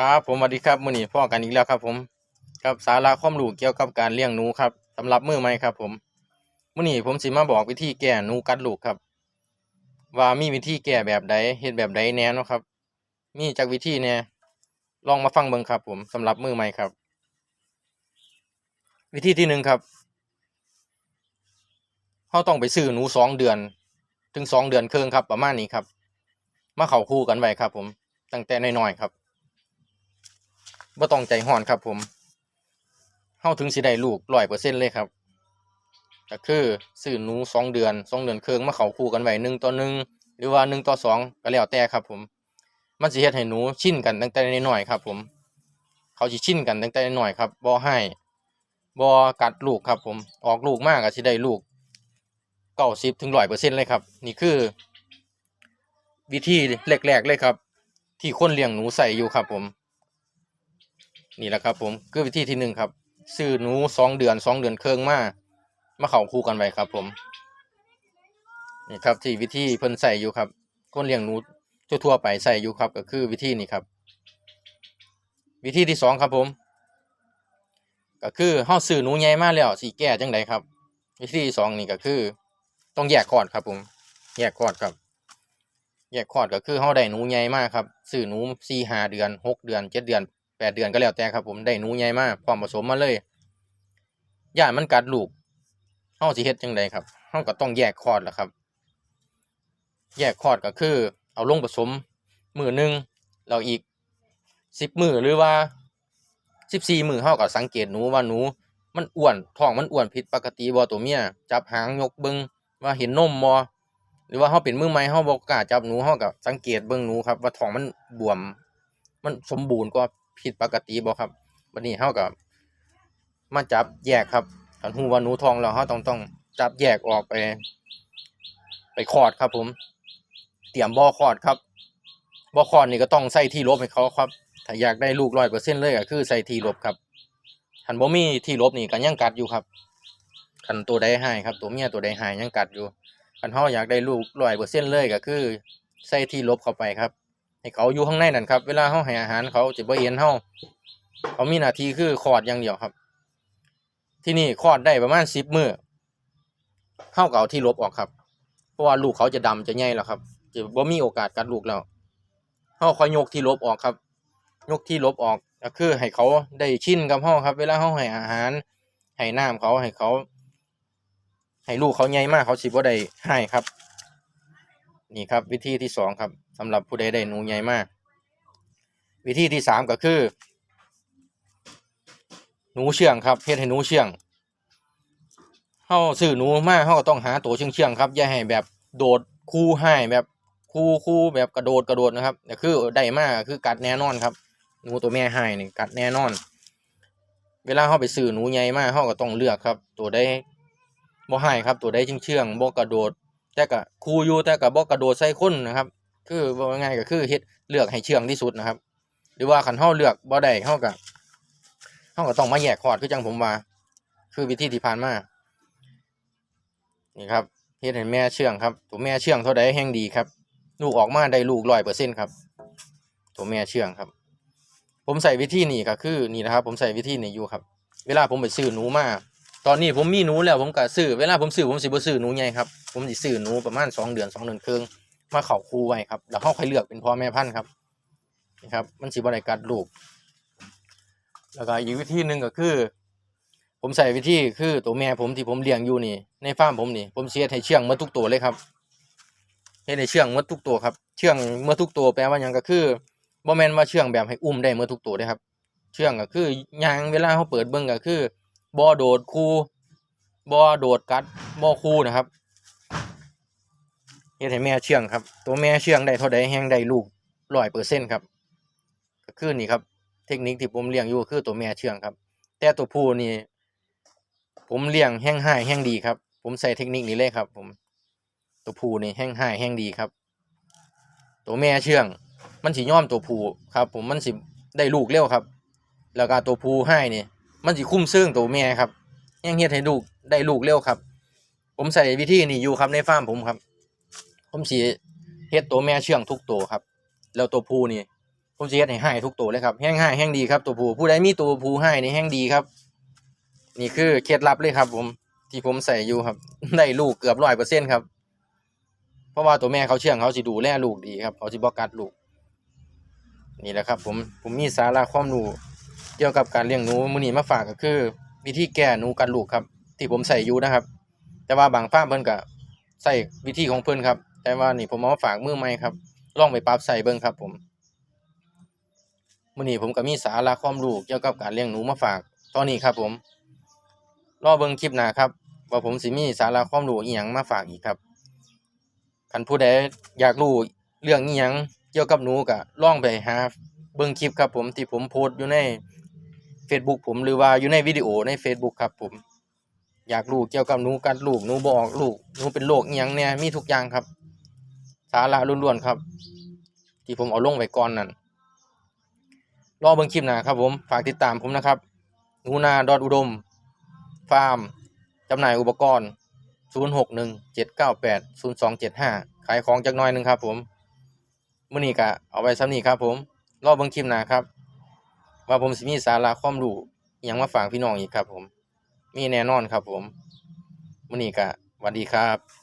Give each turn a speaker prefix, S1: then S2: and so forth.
S1: ครับผมสวัสดีครับมื้อนี้พ่อกันอีกแล้วครับผมกับสาระความรู้เกี่ยวกับการเลี้ยงหนูครับสำหรับมือใหม่ครับ ผมมื้อนี้ผมสิมาบอกวิธีแก้หนูกัดลูกครับ ว่ามีวิธีแก้แบบใดเฮ็ดแบบใดแน่เนาะครับ มีจักวิธีแหน่ลองมาฟังเบิ่งครับ ผมสำหรับมือใหม่ครับ วิธีที่หนึ่งครับเฮาต้องไปซื้อหนูสองเดือน ถึงสองเดือนครึ่งครับ ประมาณนี้ครับมาเข้าคู่กันไว้ครับ ผมตั้งแต่น้อยๆครับ บ่ต้องใจห้อนครับ ผมเฮาถึงสิได้ลูกร้อยเปอร์เซ็นต์เลยครับก็คือซื้อหนูสองเดือนสองเดือนเครึ่งมาเขาคู่กันไว้หนึ่งต่อหนึ่งหรือว่าหนึ่งต่อสองก็แล้วแต่ครับ ผม มันสิเฮ็ดให้หนูชินกันตั้งแต่น้อยๆครับ ผม เขาสิชินกันตั้งแต่น้อยครับบ่ให้บ่กัดลูกครับ ผมออกลูกมากก็สิได้ลูกเก้าสิบถึงร้อยเปอร์เซ็นต์เลยครับ นี่คือ วิธีแรกๆเลยครับ ที่คนเลี้ยงหนูใส่อยู่ครับผม นี่แหละครับ ผมคือวิธีที่หนึ่งครับซื้อหนูสองเดือนสองเดือนเครึ่งมามาเข้าคู่กันไว้ครับ ผมนี่ครับที่วิธีเพิ่นใส่อยู่ครับคนเลี้ยงหนูทั่วๆไปใส่อยู่ครับ ก็คือวิธีนี้ครับ วิธีที่สองครับ ผม ก็คือเฮาซื้อหนูใหญ่มาแล้วสิแก้จังไดครับ วิธีที่สองนี่ก็คือ ต้องแยกคอร์ดครับ ผม แยกคอร์ดครับแยกคอร์ดก็คือเฮาได้หนูใหญ่มากครับซื้อหนูสี่ห้าเดือนหกเดือนเจ็ดเดือน แปดเดือนก็แล้วแต่ครับ ผมได้หนูใหญ่มากพร้อมผสมมาเลยย่านมันกัดลูกเฮาสิเฮ็ดจังไดครับเฮาก็ต้องแยกคอร์ดละครับ แยกคอร์ดก็คือ เอาลงผสมมือหนึ่งแล้วอีกสิบมือหรือว่าสิบสี่มือเฮาก็สังเกตหนูว่าหนู มันอ้วนท้องมันอ้วนผิดปกติบ่ตัวเมียจับหางยกเบิงว่าเห็นนมบ่หรือว่าเขาเป็นมือใหม่เขาบอกกล้าจับหนูเขากับสังเกตเบิ่งหนูครับ ว่าท้องมันบวม มันสมบูรณ์กว่าผิดปกติบ่ครับวันนี้เขากับมาจับแยกครับคันฮู้ว่าหนูทองแล้วเขาต้องต้องจับแยกออกไป ไปคอดครับ ผม เตรียมบ่อคอดครับบ่อคอดนี่ก็ต้องใส่ที่ลบให้เขาครับ ถ้าอยากได้ลูกร้อยเปอร์เซ็นต์เลยก็คือใส่ที่ลบครับคันบ่มีที่ลบนี่ก็ยังกัดอยู่ครับคันตัวใดหายครับ ตัวเมียตัวใดหายยังกัดอยู่คันเฮาอยากได้ลูกร้อยเปอร์เซ็นต์เลยก็คือใส่ที่ลบเข้าไปครับ ให้เขาอยู่ข้างในนั่นครับ เวลาเฮาให้อาหารเขาจะบ่เห็นเฮาเขามีหน้าที่คือคลอดอย่างเดียวครับ ที่นี่คลอดได้ประมาณ10มื้อเฮาก็เอาที่ลบออกครับ เพราะว่าลูกเขาจะดำจะใหญ่แล้วครับจะบ่มีโอกาสกัดลูกแล้วเฮาค่อยยกที่ลบออกครับ ยกที่ลบออกก็คือให้เขาได้ชินกับเฮาครับ เวลาเฮาให้อาหารให้น้ำเขาให้เขา ให้ลูกเขาใหญ่มากเขาสิบ่ได้ให้ครับ นี่ครับวิธีที่สองครับสำหรับผู้ใดได้หนูใหญ่มาก วิธีที่สามก็คือ หนูเชื่องครับเฮ็ดให้หนูเชื่องเฮาซื้อหนูมาเฮาก็ต้องหาตัวเชื่องครับอย่าให้แบบโดดคู่ให้แบบคู่คู่แบบกระโดดกระโดดนะครับแต่คือได้มากคือกัดแน่นอนครับหนูตัวแม่ให้นี่กัดแน่นอน เวลาเฮาไปซื้อหนูใหญ่มากเฮาก็ต้องเลือกครับ ตัวใดบ่ให้ครับตัวใดเชื่องๆบ่กระโดด แต่ก็คูอยู่แต่ก็บ่กระโดดใส่คนนะครับ คือว่าง่ายก็คือเฮ็ดเลือกให้เชื่องที่สุดนะครับ หรือว่าคันเฮาเลือกบ่ได้เฮาก็เฮาก็ต้องมาแยกคอดคือจังผมว่าคือวิธีที่ผ่านมานี่ครับเฮ็ดให้แม่เชื่องครับตัวแม่เชื่องเท่าใดแห่งดีครับ ลูกออกมาได้ลูก100%ครับตัวแม่เชื่องครับ ผมใส่วิธีนี้ก็คือนี่นะครับ ผมใส่วิธีนี้อยู่ครับ เวลาผมไปซื้อหนูมา ตอนนี้ผมมีหนูแล้วผมก็ซื้อเวลาผมซื้อผมสิบ่ซื้อหนูใหญ่ครับผมสิซื้อหนูประมาณสองเดือนสองเดือนครึ่งมาเข้าคู่ไว้ครับแล้วเฮาค่อยเลือกเป็นพ่อแม่พันธุ์ครับนี่ครับ มันสิบ่ได้กัดลูกแล้วก็อีกวิธีหนึ่งก็คือ ผมใส่วิธีคือตัวแม่ผมที่ผมเลี้ยงอยู่นี่ ในฟาร์มผมนี่ผมเฮ็ดให้เชื่องหมดทุกตัวเลยครับเฮ็ดให้เชื่องหมดทุกตัวครับ เชื่องหมดทุกตัวแปลว่าหยังก็คือบ่แม่นว่าเชื่องแบบให้อุ้มได้หมดทุกตัวเด้ครับ เชื่องก็คือยางเวลาเฮาเปิดเบิ่งก็คือ บ่โดดคู่บ่โดดกัดบ่คู่นะครับเฮ็ดให้แม่เชื่องครับ ตัวแม่เชื่องได้เท่าใดแฮงได้ลูก100%ครับก็คือนี่ครับเทคนิคที่ผมเลี้ยงอยู่คือตัวแม่เชื่องครับ แต่ตัวผู้นี่ผมเลี้ยงแห้งหายแห้งดีครับ ผมใส่เทคนิคนี้เลยครับ ผมตัวผู้นี่แห้งหายแห้งดีครับ ตัวแม่เชื่อง มันสิยอมตัวผู้ครับ ผมมันสิได้ลูกเร็วครับ แล้วก็ตัวผู้ให้นี่ มันสิคุ้มซึ่งตัวแม่ครับยังเฮ็ดให้ลูกได้ลูกเร็วครับ ผมใส่วิธีนี้อยู่ครับในฟาร์มผมครับ ผมสิเฮ็ดตัวแม่เชื่องทุกตัวครับ แล้วตัวผู้นี่ ผมสิเฮ็ดให้ให้ทุกตัวเลยครับแห้งให้แห้งดีครับตัวผู้ผู้ใดมีตัวผู้ให้นี่แห้งดีครับ นี่คือเคล็ดลับเลยครับ ผมที่ผมใส่อยู่ครับได้ลูกเกือบ100%ครับ เพราะว่าตัวแม่เขาเชื่องเขาสิดูแลลูกดีครับเขาสิบ่กัดลูก นี่แหละครับ ผมผมมีสาระความรู้ เกี่ยวกับการเลี้ยงหนูมือนี้มาฝากก็คือ วิธีแก้หนูกัดลูกครับ ที่ผมใส่อยู่นะครับ แต่ว่าบางฟาเพิ่นก็ใส่วิธีของเพิ่นครับ แต่ว่านี่ผมเอามาฝากมือใหม่ครับลองไปปรับใส่เบิ่งครับ ผมมือนี้ผมก็มีสาระความรู้เกี่ยวกับการเลี้ยงหนูมาฝากตอนนี้ครับ ผมรอเบิ่งคลิปหน้าครับว่าผมสิมีสาระความรู้อีหยังมาฝากอีกครับคันผู้ใดอยากรู้เรื่องอีหยังเกี่ยวกับหนูก็ล่องไปหาเบิ่งคลิปครับผมที่ผมโพสต์อยู่ใน Facebook ผมหรือว่าอยู่ในวิดีโอใน Facebook ครับผม อยากรู้เกี่ยวกับหนูกัดลูกหนูบอกลูกหนูเป็นโรคอียังเนี่ยมีทุกอย่างครับ สาระล้วนๆครับ ที่ผมเอาลงไว้ก่อนนั่นรอเบิ่งคลิปหน้าครับผมฝากติดตามผมนะครับหนูนาดอดอุดม ฟาร์มจำหน่ายอุปกรณ์ 0617980275 ขายของจักหน่อยหนึงครับผมมื้อนี้ก็เอาไว้ซ้ำนี้ครับผม รอเบิ่งคลิปหน้าครับ ว่าผมสิมีสาระความรู้ยังมาฝากพี่น้องอีกครับผม มีแน่นอนครับผมมื้อนี้ก็สวัสดีครับ